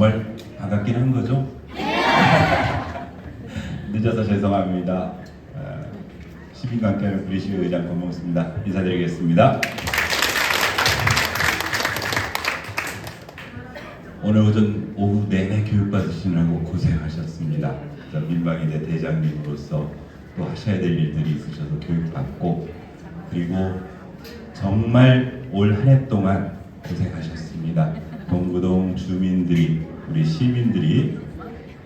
정말 반갑긴 한 거죠? 늦어서 죄송합니다. 어, 함께하는 브리시 의장 권봉수입니다. 인사드리겠습니다. 오늘 오전 오후 내내 교육받으시느라고 고생하셨습니다. 저 민방위대 대장님으로서 또 하셔야 될 일들이 있으셔서 교육받고 그리고 정말 올 한 해 동안 고생하셨습니다. 동구동 주민들이 우리 시민들이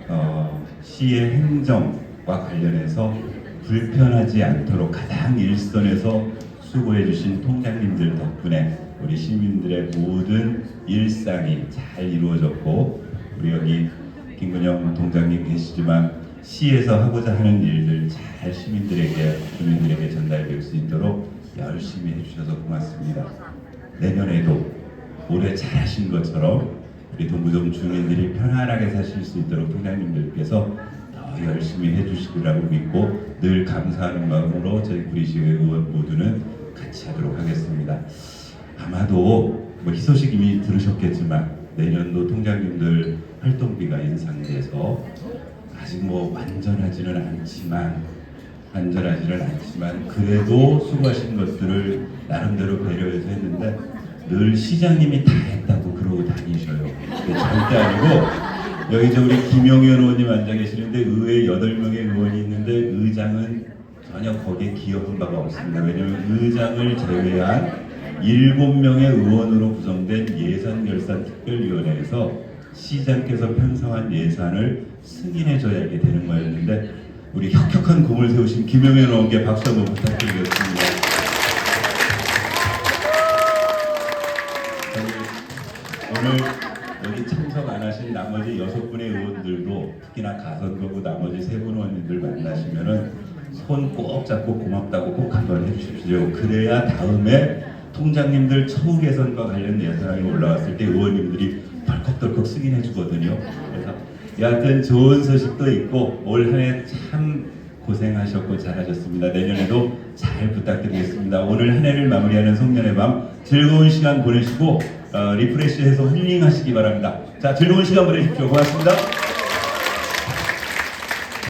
어, 시의 행정과 관련해서 불편하지 않도록 가장 일선에서 수고해 주신 통장님들 덕분에 우리 시민들의 모든 일상이 잘 이루어졌고 우리 여기 김근영 동장님 계시지만 시에서 하고자 하는 일들 잘 시민들에게 주민들에게 전달될 수 있도록 열심히 해주셔서 고맙습니다. 내년에도 올해 잘하신 것처럼 우리 동구동 주민들이 편안하게 사실 수 있도록 통장님들께서 더 열심히 해주시리라고 믿고 늘 감사하는 마음으로 저희 구리시의 의원 모두는 같이 하도록 하겠습니다. 아마도 뭐 희소식 이미 들으셨겠지만 내년도 통장님들 활동비가 인상돼서 아직 뭐 완전하지는 않지만 완전하지는 않지만 그래도 수고하신 것들을 나름대로 배려해서 했는데 늘 시장님이 다 했다고 그러고 다니셔요. 절대 아니고 여기 저 우리 김영현 의원님 앉아 계시는데 의회 8명의 의원이 있는데 의장은 전혀 거기에 기여한 바가 없습니다. 왜냐하면 의장을 제외한 7명의 의원으로 구성된 예산결산특별위원회에서 시장께서 편성한 예산을 승인해줘야 되는 거였는데 우리 혁혁한 공을 세우신 김영현 의원께 박수 한번 부탁드리겠습니다. 오늘 여기 참석 안 하신 나머지 여섯 분의 의원들도 특히나 가선거구 나머지 세 분 의원님들 만나시면은 손 꼭 잡고 고맙다고 꼭 한번 해주십시오. 그래야 다음에 통장님들 처우 개선과 관련 예산안이 올라왔을 때 의원님들이 덜컥덜컥 승인해 주거든요. 여하튼 좋은 소식도 있고 올 한 해 참 고생하셨고 잘하셨습니다. 내년에도 잘 부탁드리겠습니다. 오늘 한 해를 마무리하는 송년의 밤 즐거운 시간 보내시고 어, 리프레시해서 힐링하시기 바랍니다. 자 즐거운 시간 보내십시오. 고맙습니다.